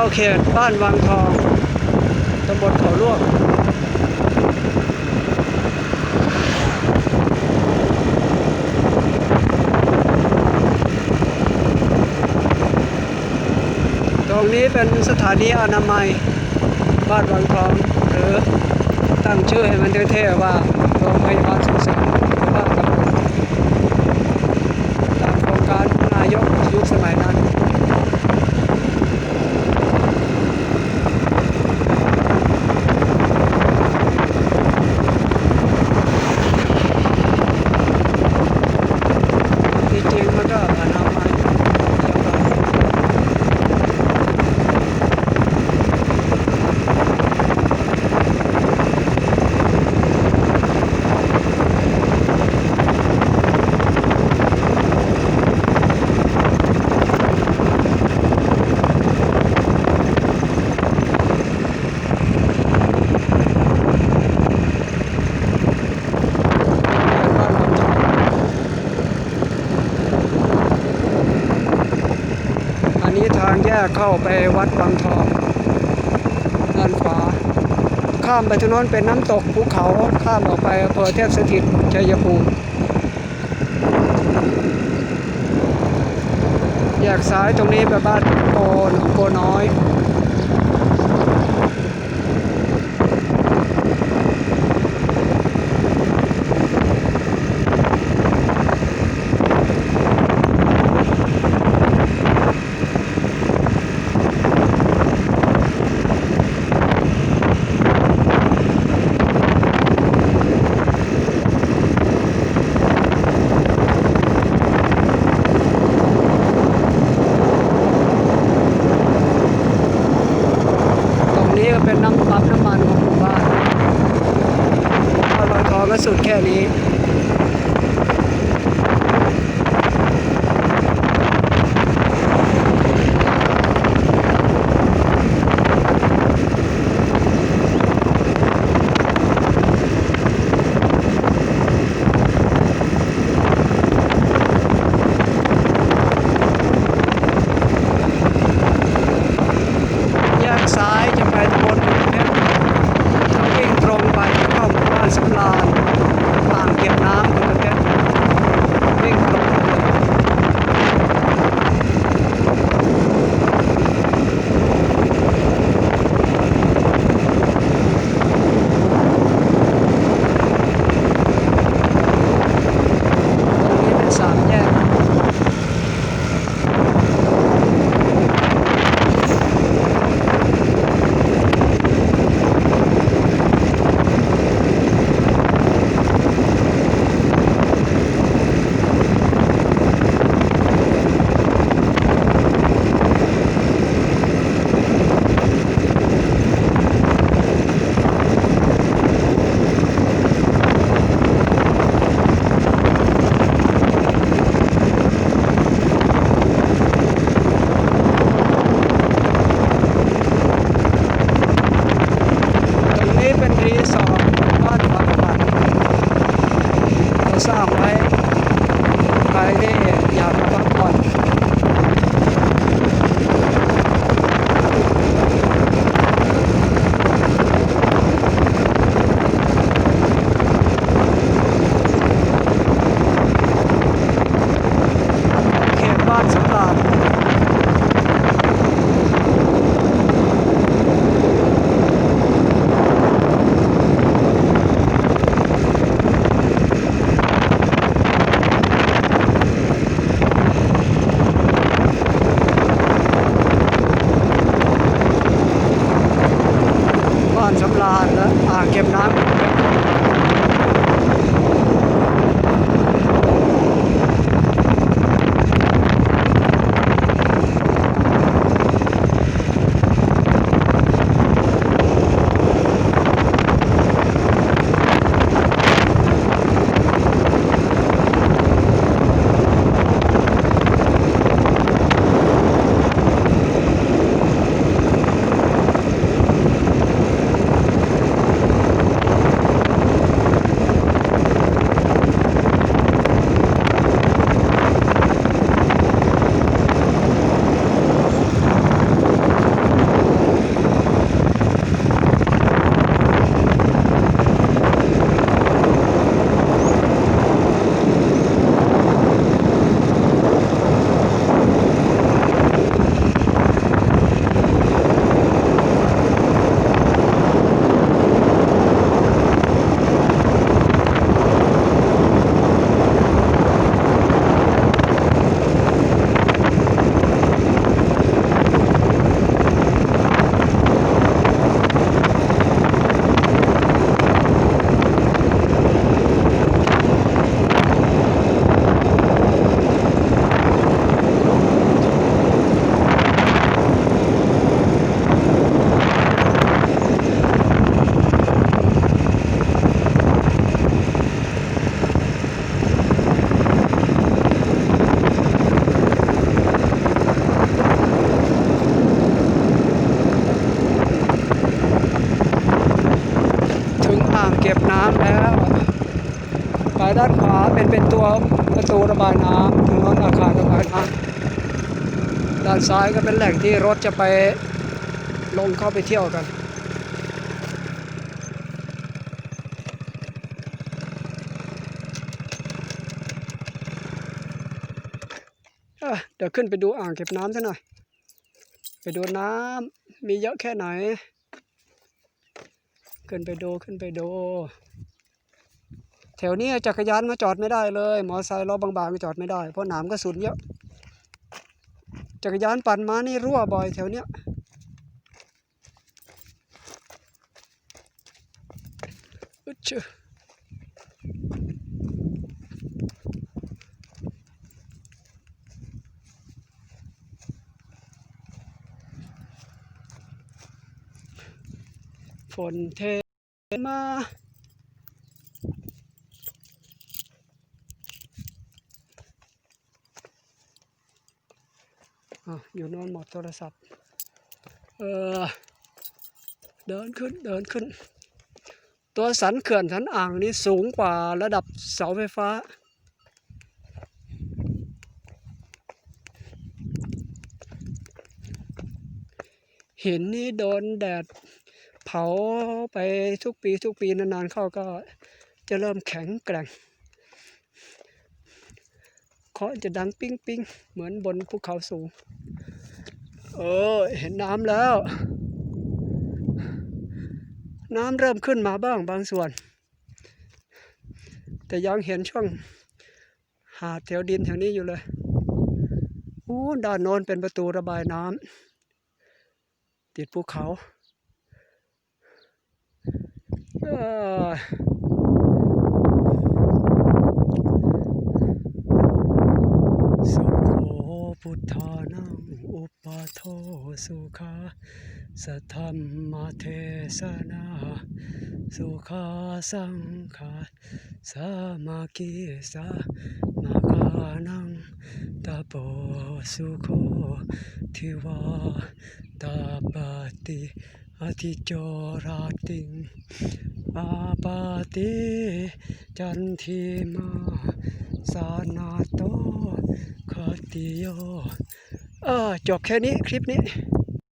เข้าเขตบ้านวังทองตำบลเขาลวกตรงนี้เป็นสถานีอนามัยบ้านวังทองหรือตั้งชื่อให้มันเท่ๆว่าโรงพยาบาลสุขสันต์หรือว่าตำบลตามโครงการนายกยุคสมัยนั้น ที่จริงมันก็อนามัย อันนี้ทางแย กเข้าไปวัดวังทองด้านขวา ข้ามไปถนนเป็นน้ำตกภูเขาข้ามออกไปอำเภอเทพสถิตชัยภูมิแยกซ้ายตรงนี้ไปบ้านโกนโกน้อย ตรงนี้ก็เป็นน้ำปั๊มน้ำมันของหมู่บ้านบ้านวังทองก็ สุดแค่นี้ ด้านขวาเป็นตัวประตูระบายน้ำถนนอาคารระบายน้ำด้านซ้ายก็เป็นแหล่งที่รถจะไปลงเข้าไปเที่ยวกันเดี๋ยวขึ้นไปดูอ่างเก็บน้ำซะหน่อย ไปดูน้ำมีเยอะแค่ไหน ขึ้นไปดูขึ้นไปดู แถวนี้จักรยานมาจอดไม่ได้เลย มอไซค์ล้อบางๆก็จอดไม่ได้ เพราะหนามกระสุนเยอะ จักรยานปั่นมานี่รั่วบ่อยแถวเนี้ยอึชฝนเทมา อยู่นอนหมดโทรศัพท์ เออ เดินขึ้น เดินขึ้น ตัวสันเขื่อนสันอ่างนี้สูงกว่าระดับเสาไฟฟ้า หินนี่โดนแดดเผาไปทุกปีทุกปีนานๆเข้าก็จะเริ่มแข็งแกร่ง เคาะจะดังปิ้งปิ้งเหมือนบนภูเขาสูง เออ เห็นน้ำแล้ว น้ำเริ่มขึ้นมาบ้างบางส่วน แต่ยังเห็นช่วงหาดแถวดินแถวนี้อยู่เลยโอ้ด้านโน้นเป็นประตูระบายน้ำติดภูเขาเออสุโข พุทธานังอุปโทสุขาสัทธัมมเทสนาสุขาสังขาสามากิสามาคานังตาโปสุโคทิวาตาปติอธิจราติงอาปาติจันทีมาสานาโต ติโยเออจบแค่นี้คลิปนี้